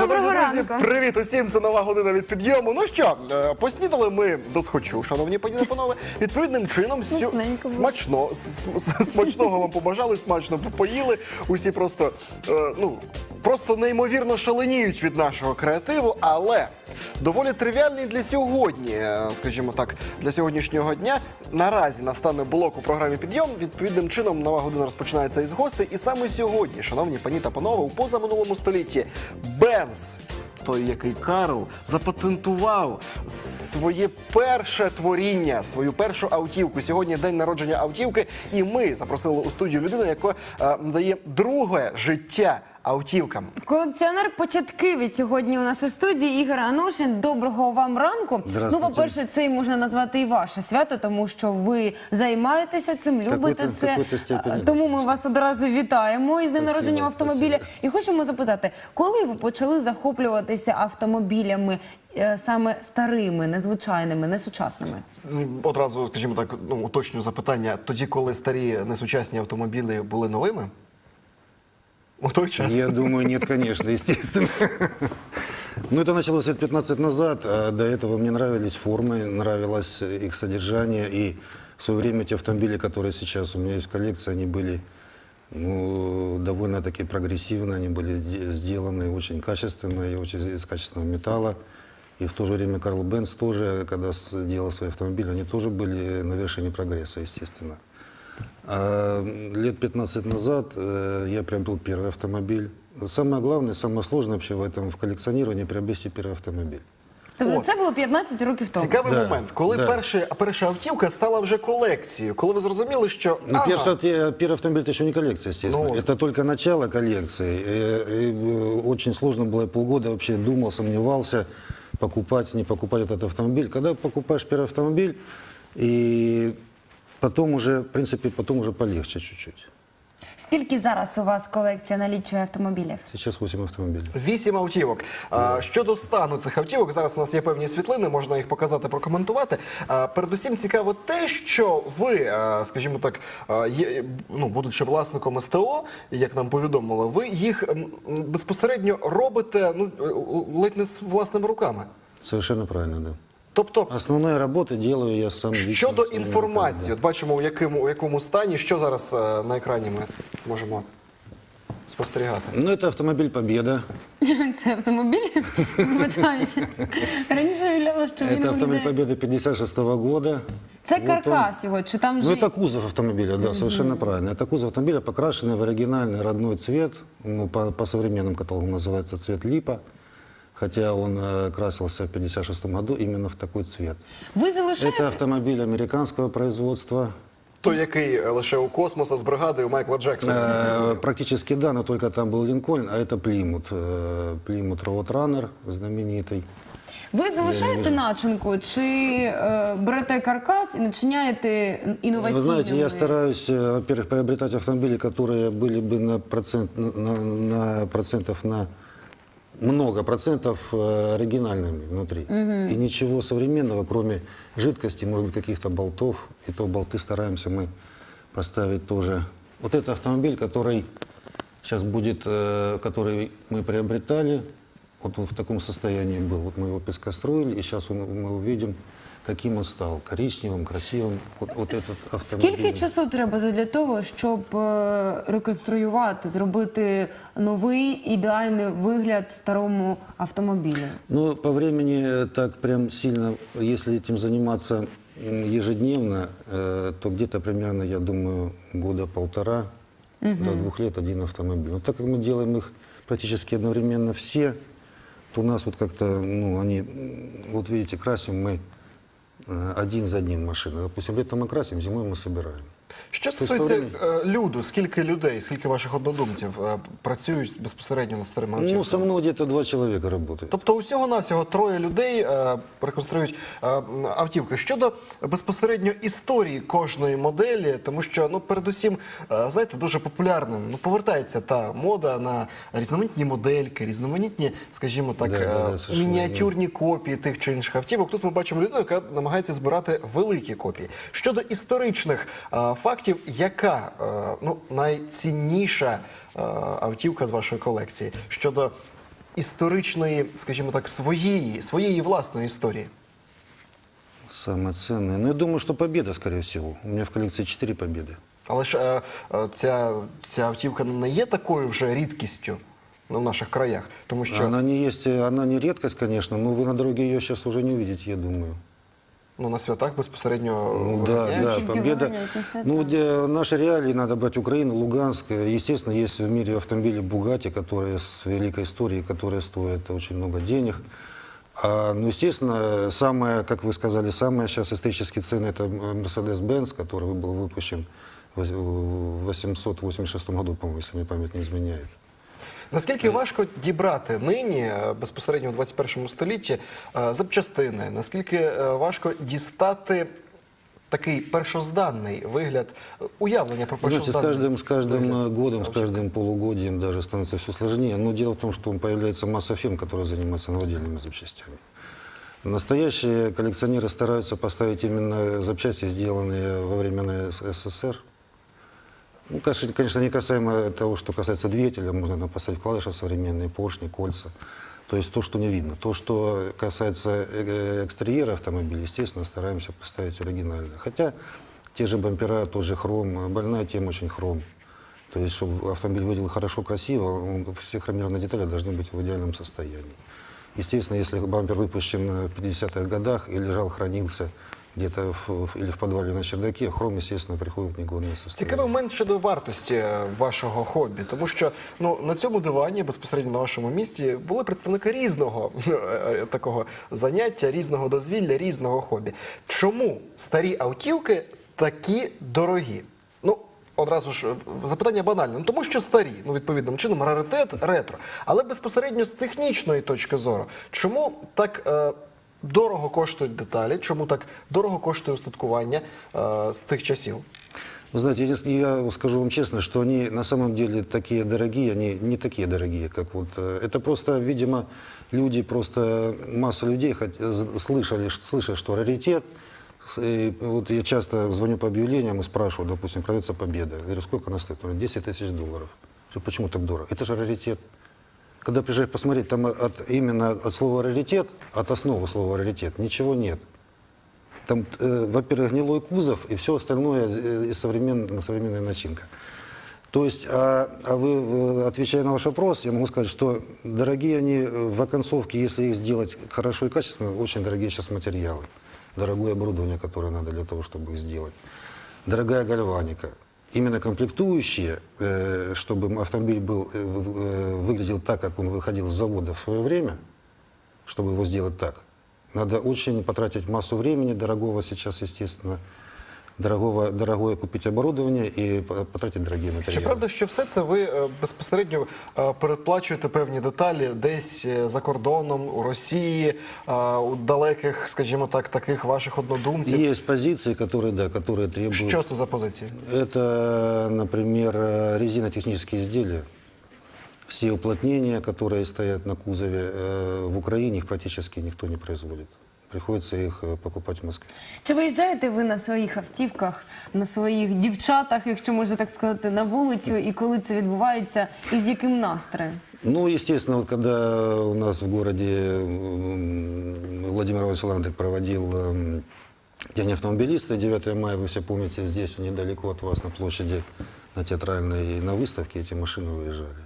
Доброго друзі, ранку. привіт усім! Це нова година від підйому. Ну що, е, поснідали ми до схочу, шановні пані та панове. Відповідним чином сю... Смачненько було. смачно, с- с- смачного вам побажали, смачно поїли. Усі просто е, ну просто неймовірно шаленіють від нашого креативу, але доволі тривіальний для сьогодні, е, скажімо так, для сьогоднішнього дня. Наразі настане блок у програмі підйом. Відповідним чином нова година розпочинається із гостей. І саме сьогодні, шановні пані та панове, у позаминулому столітті Бенц. Той, який Карл запатентував своє перше творіння, свою першу автівку. Сьогодні день народження автівки, і ми запросили у студію людину, яка е, надає друге життя автівкам. Колекціонер початківець сьогодні у нас у студії Ігор Анушин. Доброго вам ранку. Ну, по-перше, це і можна назвати і ваше свято, тому що ви займаєтеся цим, любите Какой-то- це. какой-то степені. Тому ми вас одразу вітаємо із днем Спасибо, народження автомобіля. спасибо. І хочемо запитати, коли ви почали захоплюватися автомобілями е, саме старими, незвичайними, несучасними? Ну, Одразу, скажімо так, ну уточню запитання. Тоді, коли старі несучасні автомобілі були новими? Той час. Я думаю, нет, конечно, естественно. Ну, это началось лет 15 назад, а до этого мне нравились формы, нравилось их содержание, и в свое время те автомобили, которые сейчас у меня есть в коллекции, они были ну, довольно-таки прогрессивно, они были сде- сделаны очень качественно и очень из качественного металла. И в то же время Карл Бенц тоже, когда делал свои автомобили, они тоже были на вершине прогресса, естественно. А лет 15 назад э, я приобрел первый автомобиль. Самое главное, самое сложное вообще в этом в коллекционировании приобрести первый автомобиль. Тобто От. це було 15 років тому. Цікавий Да, момент, коли да. перша, перша автівка стала вже колекцією, коли ви зрозуміли, що Ну, ага, первый, авто- первый автомобиль это еще не коллекция, естественно. Ну, это только начало коллекции. Э, и, э, очень сложно было, я полгода вообще думал, сомневался, покупать, не покупать этот автомобиль. Когда покупаешь первый автомобиль, и потом уже, в принципе, потом уже полегче чуть-чуть. Скільки зараз у вас колекція налічує автомобілів? Сейчас 8 автомобилей. Вісім автівок. А, щодо стану цих автівок, зараз у нас є певні світлини, можна їх показати, прокоментувати. А, передусім цікаво те, що ви, а, скажімо так, а, є, ну, будучи власником СТО, як нам повідомили, ви їх м, безпосередньо робите ну, ледь не з власними руками. Совершенно правильно, да. Тобто, Основные работы делаю я сам лично щодо своими інформації, руками, от бачимо, у якому, у якому стані, що зараз е, на екрані ми можемо спостерігати. да. Ну, это автомобиль «Победа». Це автомобіль? Вибачаюся. Раніше виявляла, що він Это автомобиль виглядає... «Победа» 56 года. Це Вот каркас його, чи там Ну, же... это кузов автомобиля, да, совершенно правильно. Это кузов автомобиля, покрашенный в оригинальный родной цвет. Ну, по, по современным каталогам называется цвет липа. Хотя он э, красился в 56 году именно в такой цвет. Ви залишаєте? Это автомобиль американского производства. Той, який е, лише у космоса з бригадою Майкла Джексона. Э, практически да, но только там был Линкольн, а это Плимут. Э, Плимут Роуд знаменитый. Ви залишаєте вижу. начинку, чи е, берете каркас і начиняєте інноваційними? Вы знаете, я стараюсь, э, во-первых, приобретать автомобили, которые были бы на, процент, на, на процентов на много процентов э, оригинальными внутри. И ничего современного, кроме жидкости, может быть, каких-то болтов. И то болты стараемся мы поставить тоже. Вот это автомобиль, который сейчас будет, э, который мы приобретали, вот он в таком состоянии был. Вот мы его пескостроили, и сейчас он- мы увидим, каким он стал. Коричневым, красивым. Вот, вот этот автомобиль. Скільки часу треба для того, щоб е, реконструювати, зробити новий ідеальний вигляд старому автомобілю? Ну, по времени э, так прям сильно, если этим заниматься м, ежедневно, э, то где-то примерно, я думаю, года полтора до двух лет один автомобиль. Но так как мы делаем их практически одновременно все, то у нас вот как-то, ну, они, м, вот видите, красим мы э, один за одним машины. Допустим, летом мы красим, зимой мы собираем. Що стосується е, люду, скільки людей, скільки ваших однодумців е, працюють безпосередньо над старими Ну, со автівками? мной два человека работают. Тобто усього навсього троє людей е, реконструюють автівки. Щодо безпосередньо історії кожної моделі, тому що ну передусім, знаєте, дуже популярним ну повертається та мода на різноманітні модельки, різноманітні, скажімо так, Да, да, да, мініатюрні копії тих чи інших автівок. Тут ми бачимо людину, яка намагається збирати великі копії. Щодо історичних фактів, яка е, ну найцінніша е, автівка з вашої колекції щодо історичної, скажімо так, своєї, своєї власної історії? Самое ценное. Ну, я думаю, что победа, скорее всего. У меня в коллекции 4 победы. Але ж е, е, ця, ця автівка не є такою вже рідкістю ну, в наших краях, тому що Она не есть, э, она не редкость, конечно, но вы на дороге ее сейчас уже не увидите, я думаю. Ну, на святах безпосередньо Ну, да, виганяють. да, Чуть победа. Ну, наши реалии, надо брать Украину, Луганск. Естественно, есть в мире автомобили Бугати, которые с великой историей, которые стоят очень много денег. А, ну, естественно, самое, как вы сказали, самое сейчас исторически ценное это Mercedes-Benz, который был выпущен в 886 году, по-моему, если мне память не изменяет. Наскільки важко дібрати нині е, безпосередньо у 21 столітті е, запчастини? Наскільки е, важко дістати такий першозданний вигляд е, уявлення про Вы Знаете, с першозданний каждым, с каждым вигляд э, годом, с автівки? каждым полугодием даже становится все сложнее. Но дело в том, что появляется масса фирм, которые занимаются новодельными запчастями. Настоящие коллекционеры стараются поставить именно запчасти, сделанные во времена С- СССР. Ну, конечно, конечно, не касаемо того, что касается двигателя, можно там поставить вкладыши современные, поршни, кольца. То есть то, что не видно. То, что касается э, экстерьера автомобиля, естественно, стараемся поставить оригинально. Хотя те же бампера, тот же хром, э, больная тема очень хром. То есть, чтобы автомобиль выглядел хорошо, красиво, он, все хромированные детали должны быть в идеальном состоянии. Естественно, если бампер выпущен в 50-х годах и лежал, хранился где-то в- или в подвале на чердаке, хром, естественно, приходит в негодное состояние. Цікавий момент щодо вартості е, вашого хобі, тому що ну на цьому дивані безпосередньо на вашому місті були представники різного е, такого заняття, різного дозвілля, різного хобі. Чому старі автівки такі дорогі? Ну. Одразу ж е, запитання банальне. Ну тому що старі, ну відповідним чином, раритет, ретро. Але безпосередньо з технічної точки зору, чому так е, дорого коштують деталі, чому так дорого коштує устаткування е, з тих часів? Вы знаете, если я скажу вам честно, что они на самом деле такие дорогие, они не такие дорогие, как вот... э, Это просто, видимо, люди, просто масса людей хот- з- слышали, ш- слышат, что раритет. С- и вот я часто звоню по объявлениям и спрашиваю, допустим, продается «Победа». Я говорю, сколько она стоит? Он говорит, 10 тысяч долларов. Что, почему так дорого? Это же раритет. Когда приезжаешь посмотреть, там от, именно от слова «раритет», от основы слова «раритет» ничего нет. Там, э, во-первых, гнилой кузов и все остальное э, из современ- современная начинка. То есть, а, а вы, э, отвечая на ваш вопрос, я могу сказать, что дорогие они э, в оконцовке, если их сделать хорошо и качественно, очень дорогие сейчас материалы. Дорогое оборудование, которое надо для того, чтобы их сделать. Дорогая гальваника. Именно комплектующие, э, чтобы автомобиль был, э, э, выглядел так, как он выходил с завода в свое время, чтобы его сделать так. Надо очень потратить массу времени, дорогого сейчас, естественно, дорогого, дорогое купить оборудование и по- потратить дорогие Чи материалы. правда, що все це ви е, безпосередньо е, передплачуєте певні деталі десь е, за кордоном, у Росії, е, у далеких, скажімо так, таких ваших однодумців? Есть позиции, которые, да, которые требуют... Що це за позиції? Это, например, э, резинотехнические изделия. Все уплотнения, которые стоят на кузове, э, в Украине их практически никто не производит. Приходится их э, покупать в Москве. Чи виїжджаєте ви на своїх автівках, на своїх дівчатах, якщо можна так сказати, на вулицю, і коли це відбувається, і з яким настроєм? Ну, естественно, вот когда у нас в городе м, Владимир Иванович Ландык проводил м, День автомобилиста, 9 мая, вы все помните, здесь недалеко от вас на площади, на театральной и на выставке эти машины выезжали.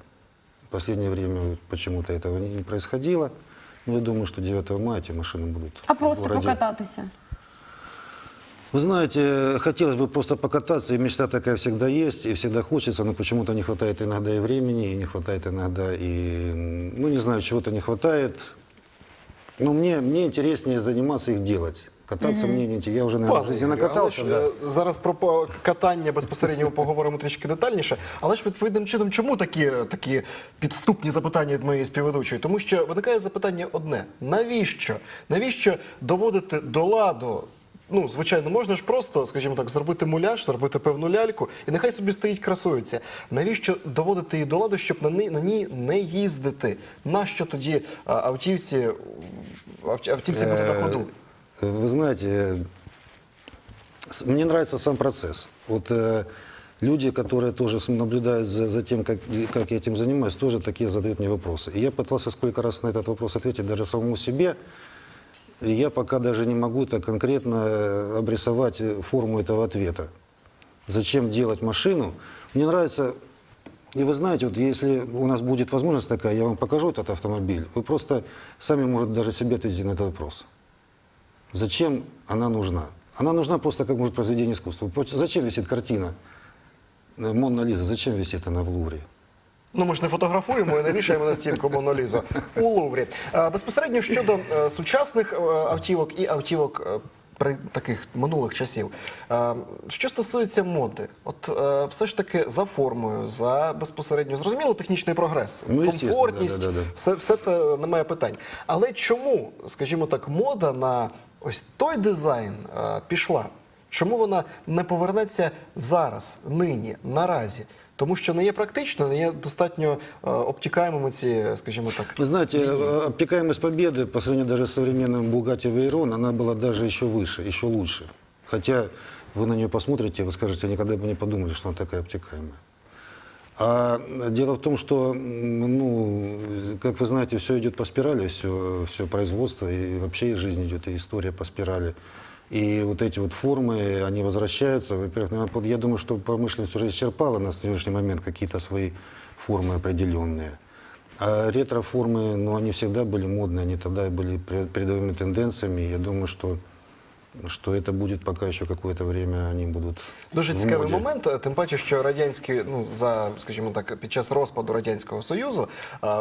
В последнее время вот почему-то этого не происходило. Но я думаю, что 9 мая эти машины будут А в просто городе. покататися? Вы знаете, хотелось бы просто покататься, и мечта такая всегда есть, и всегда хочется, но почему-то не хватает иногда и времени, и не хватает иногда и, м, ну не знаю, чего-то не хватает. Но мне, мне интереснее заниматься их делать. Кататься мне не интересно. Я уже, наверное, в жизни Ігорю, накатался, але ж, да. е, зараз про по- катання безпосередньо поговоримо трішки детальніше. Але ж відповідним чином, чому такі, такі підступні запитання від моєї співведучої? Тому що виникає запитання одне: навіщо? Навіщо доводити до ладу? Ну, звичайно, можна ж просто, скажімо так, зробити муляж, зробити певну ляльку, і нехай собі стоїть, красується. Навіщо доводити її до ладу, щоб на ній, на ній не їздити? Нащо тоді а, автівці, автівці бути на ходу? Вы знаете, мне нравится сам процесс. Вот э, Люди, которые тоже наблюдают за, за тем, как, как я этим занимаюсь, тоже такие задают мне вопросы. И я пытался сколько раз на этот вопрос ответить даже самому себе. И я пока даже не могу так конкретно э, обрисовать э, форму этого ответа. Зачем делать машину? Мне нравится, и вы знаете, вот если у нас будет возможность такая, я вам покажу этот автомобиль, вы просто сами, может, даже себе ответите на этот вопрос. Зачем она нужна? Она нужна просто как, может, произведение искусства. Зачем висит картина э, Монна Лиза? Зачем висит она в Лувре? Ну, ми ж не фотографуємо і не вішаємо на стінку Монолізу у Луврі. Е, Безпосередньо щодо е, сучасних е, автівок і автівок е, при таких минулих часів. Е, Що стосується моди, от е, все ж таки за формою, за безпосередньо зрозуміло технічний прогрес, Ну, естественно, комфортність, да-да-да. все, все це немає питань. Але чому, скажімо так, мода на ось той дизайн е, пішла? Чому вона не повернеться зараз, нині, наразі? Тому що не є практично, не є достатньо е, обтікаємими ці, скажімо так. Вы знаете, э, обтекаемость победы по сравнению даже с современным Bugatti Veyron, она была даже еще выше, еще лучше. Хотя вы на нее посмотрите, вы скажете, никогда бы не подумали, что она такая обтекаемая. А дело в том, что, ну, как вы знаете, все идет по спирали, все, все производство, и вообще жизнь идет, и история по спирали. И вот эти вот формы, они возвращаются. Во-первых, я думаю, что промышленность уже исчерпала на сегодняшний момент какие-то свои формы определенные. А ретро-формы, ну, они всегда были модные, они тогда были передовыми тенденциями. Я думаю, что, что это будет пока еще какое-то время, они будут Дуже цікавий момент, тим паче, що радянські, ну за скажімо так, під час розпаду радянського союзу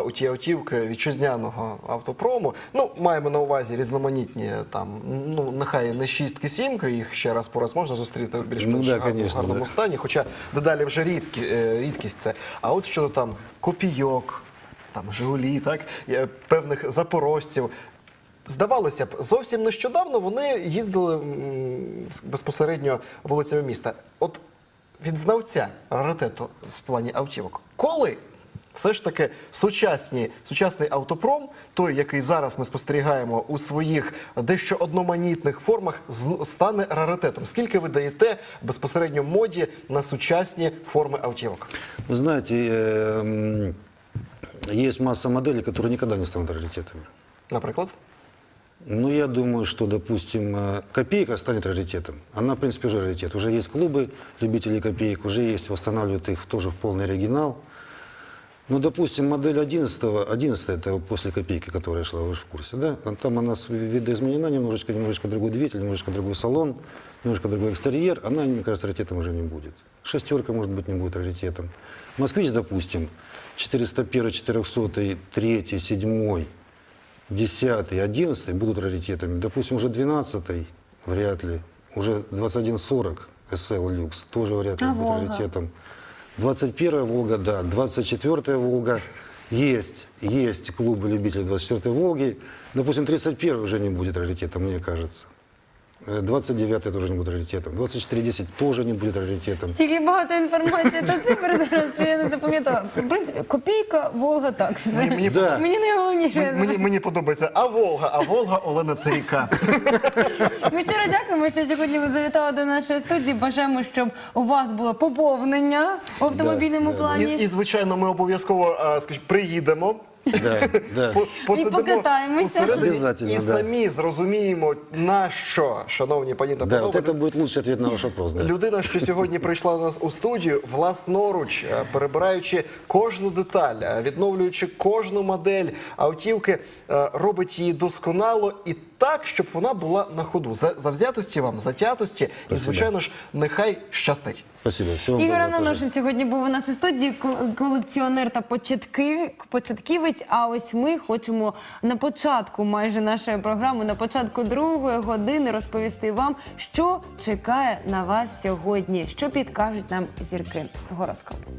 у ті автівки вітчизняного автопрому, ну маємо на увазі різноманітні там, ну нехай не шістки, сімки, їх ще раз по раз можна зустріти в більш Ну, да, гарному, гарному да. стані, хоча дедалі вже рідкі, е, рідкість це. А от щодо там копійок, там Жигулі, так е, певних запорожців. Здавалося б, зовсім нещодавно вони їздили м, безпосередньо вулицями міста. От від знавця раритету з плані автівок, коли все ж таки сучасні, сучасний автопром, той, який зараз ми спостерігаємо у своїх дещо одноманітних формах, з- стане раритетом. Скільки ви даєте безпосередньо моді на сучасні форми автівок? Вы знаете, э, м, есть масса моделей, которые никогда не станут раритетами. Наприклад, Ну, я думаю, что, допустим, э, копейка станет раритетом. Она, в принципе, уже раритет. Уже есть клубы любителей копеек, уже есть, восстанавливают их тоже в полный оригинал. Ну, допустим, модель 11, 11 это после копейки, которая шла, вы же в курсе, да? А Там она видоизменена немножечко, немножечко другой двигатель, немножечко другой салон, немножко другой экстерьер. Она, мне кажется, раритетом уже не будет. Шестерка, может быть, не будет раритетом. Москвич, допустим, 401, 400, 3, 7, 10, 11 будут раритетами. Допустим, уже 12 вряд ли. Уже 2140 SL Люкс тоже вряд ли А будет Волга? раритетом. 21 Волга, да. 24 Волга. Есть, есть клубы любителей 24 Волги. Допустим, 31 уже не будет раритетом, мне кажется. Э, 29 тоже не будет раритетом. 2410 тоже не будет раритетом. Стільки багато інформації та цифр зараз, що я не запам'ятала. В принципі, копійка, Волга так. Мені- мені Да. Мені найголовніше. мені, мені подобається. А Волга, а Волга Олена це ріка. Ми щиро дякуємо, що сьогодні ви завітали до нашої студії. Бажаємо, щоб у вас було поповнення в автомобільному Да, да, плані. І, і звичайно, ми обов'язково а, скажімо, приїдемо. Да, да. по- Посидимо покатаємося. Обязательно, і да. самі зрозуміємо, на що, шановні пані та Да, вот панове, это будет лучший ответ на ваш вопрос. Да. Людина, що сьогодні прийшла до нас у студію, власноруч, е, перебираючи кожну деталь, е, відновлюючи кожну модель автівки, е, робить її досконало і так, щоб вона була на ходу. За завзятості вам, затятості, і звичайно ж, нехай щастить. Спасибо. Всего вам Ігор доброго тоже. Сьогодні був у нас у студії кол- колекціонер та початки, початківець. А ось ми хочемо на початку майже нашої програми, на початку другої години розповісти вам, що чекає на вас сьогодні, що підкажуть нам зірки гороскопу.